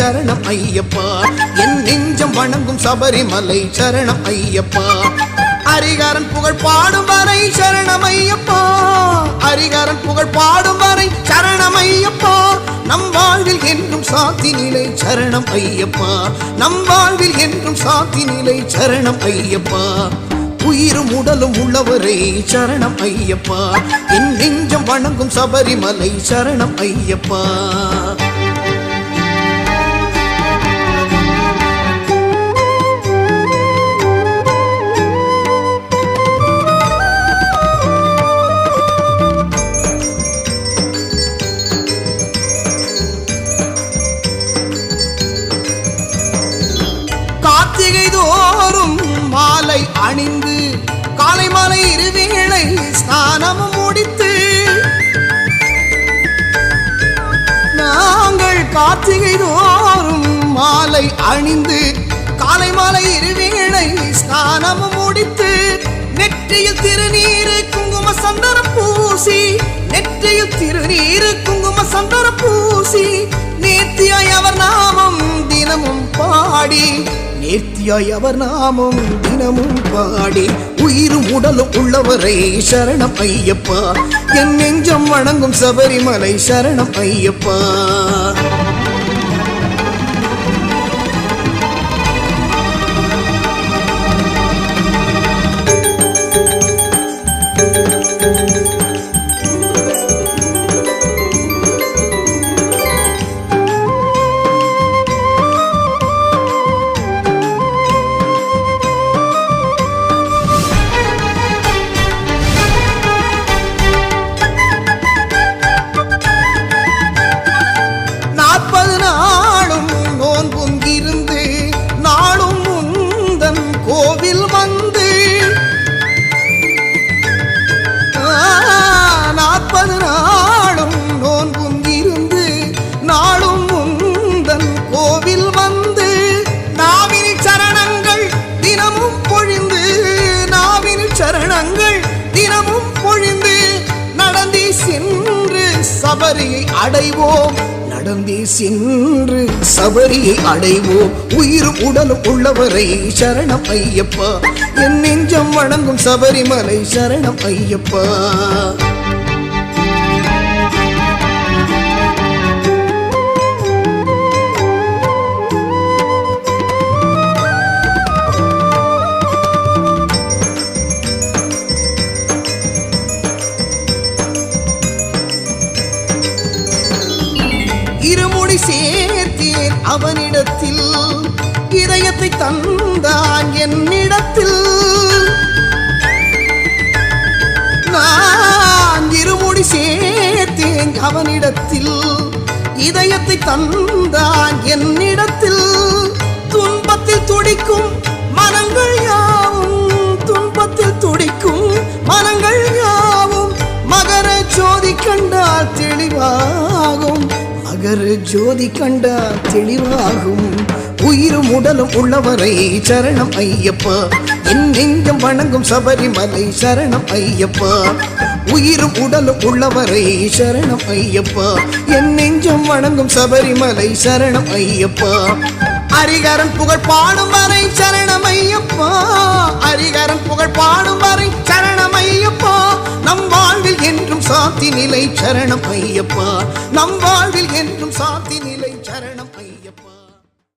சரணம் ஐயப்பா. என் நெஞ்சம் வணங்கும் சபரிமலை சரணம் ஐயப்பா. அரிகாரன் புகழ் பாடும் வரை சரணம் ஐயப்பா. அரிகாரன் புகழ் பாடும் வரை சரணம் ஐயப்பா. நம் வாழ்வில் என்றும் சாத்தி நிலை சரணம் ஐயப்பா. நம் வாழ்வில் என்றும் சாத்தி நிலை சரணம் ஐயப்பா. உயிரும் உடலும் உள்ளவரே சரணம் ஐயப்பா. என் நெஞ்சம் வணங்கும் சபரிமலை சரணம் ஐயப்பா. கார்த்திகை மாலை அணிந்து காலை மாலை இருவேளை ஸ்நானமும் முடித்து நாங்கள் கார்த்திகை தோறும் மாலை அணிந்து காலை மாலை இருவேளை ஸ்நானமும் முடித்து நெற்றியில் திருநீரு குங்கும சந்தரம் பூசி நெற்றியில் திருநீரு குங்கும சந்தரம் பூசி நேர்த்தியாய் அவர் நாமம் தினமும் பாடி நேர்த்தியாய் அவர் நாமம் தினமும் பாடி உயிரும் உடலும் உள்ளவரை சரணம் ஐயப்பா. என் நெஞ்சம் வணங்கும் சபரிமலை சரணம் ஐயப்பா. சென்று சபரியை அடைவோம். நடந்தே சென்று சபரியை அடைவோம். உயிர் உடலும் உள்ளவரை சரணம் ஐயப்பா. என் நெஞ்சம் வணங்கும் சபரிமலை சரணம் ஐயப்பா. அவனிடத்தில் இதயத்தை தந்தான் என்னிடத்தில். நான் இருமுடி சேர்த்தேன் அவனிடத்தில். இதயத்தை தந்தான் என்னிடத்தில். மகர ஜோதி கண்டால் தெளிவாகும். உயிரும் உடலும் உள்ளவரை சரணம் ஐயப்பா. என் நெஞ்சம் வணங்கும் சபரிமலை சரணம் ஐயப்பா. உயிரும் உடலும் உள்ளவரை சரணம் ஐயப்பா. என் நெஞ்சம் வணங்கும் சபரிமலை சரணம் ஐயப்பா. அரிகரன் புகழ் பாடும் வரை சரணம் ஐயப்பா. அரிகரன் புகழ் பாடும் வரை சரணம் ஐயப்பா. நம் வாழ்வில் என்றும் சாத்தி நிலை சரணம் ஐயப்பா. நம் வாழ்வில் என்றும் சாத்தி நிலை சரணம்